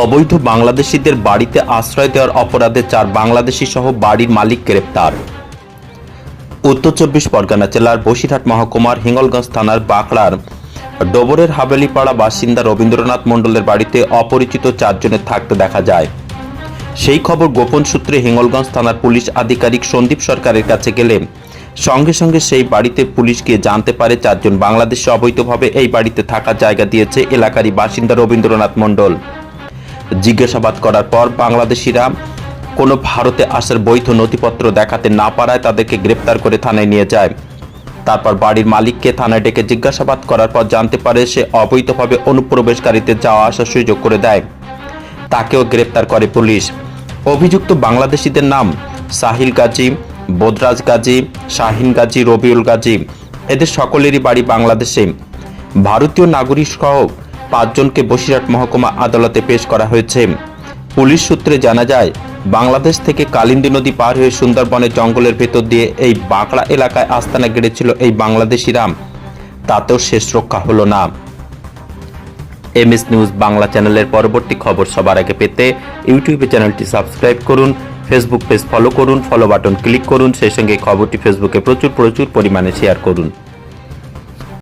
অবৈধ বাংলাদেশিদের বাড়িতে আশ্রয় দেওয়ার অপরাধে চার বাংলাদেশি সহ বাড়ির মালিক গ্রেপ্তার। উত্তর চব্বিশ পরগনা জেলার বসিরহাট মহকুমার হিঙ্গলগঞ্জ থানার বাঁকড়ার ডোবরের হাবেলিপাড়া বাসিন্দা রবীন্দ্রনাথ মণ্ডলের বাড়িতে অপরিচিত চারজনের থাকতে দেখা যায়। সেই খবর গোপন সূত্রে হিঙ্গলগঞ্জ থানার পুলিশ আধিকারিক সন্দীপ সরকারের কাছে গেলে সঙ্গে সঙ্গে সেই বাড়িতে পুলিশ গিয়ে জানতে পারে চারজন বাংলাদেশে অবৈধভাবে এই বাড়িতে থাকার জায়গা দিয়েছে এলাকারই বাসিন্দা রবীন্দ্রনাথ মণ্ডল। জিজ্ঞাসাবাদ করার পর বাংলাদেশিরা কোনো ভারতে আসার বৈধ নথিপত্র দেখাতে না পারায় তাদেরকে গ্রেপ্তার করে থানায় নিয়ে যায়। তারপর বাড়ির মালিককে থানায় ডেকে জিজ্ঞাসাবাদ করার পর জানতে পারে সে অবৈধভাবে অনুপ্রবেশকারীতে যাওয়া আসার সুযোগ করে দেয়। তাকেও গ্রেপ্তার করে পুলিশ। অভিযুক্ত বাংলাদেশিদের নাম সাহিল গাজী, বোদরাজ গাজী, শাহিন গাজী, রবিউল গাজী। এদের সকলেরই বাড়ি বাংলাদেশে। ভারতীয় নাগরিক সহ পাঁচজনকে বসিরহাট মহকুমা আদালতে পেশ করা হয়েছে। পুলিশ সূত্রে জানা যায়, বাংলাদেশ থেকে কালিন্দী নদী পার হয়ে সুন্দরবনের জঙ্গলের ভেতর দিয়ে এই বাঁকড়া এলাকায় আস্তানা গেড়েছিল এই বাংলাদেশিরা। তাতেও শেষ রক্ষা হলো না। এমএস নিউজ বাংলা চ্যানেলের পরবর্তী খবর সবার আগে পেতে ইউটিউবে চ্যানেলটি সাবস্ক্রাইব করুন, ফেসবুক পেজ ফলো করুন, ফলো বাটন ক্লিক করুন, সেই সঙ্গে খবরটি ফেসবুকে প্রচুর প্রচুর পরিমাণে শেয়ার করুন।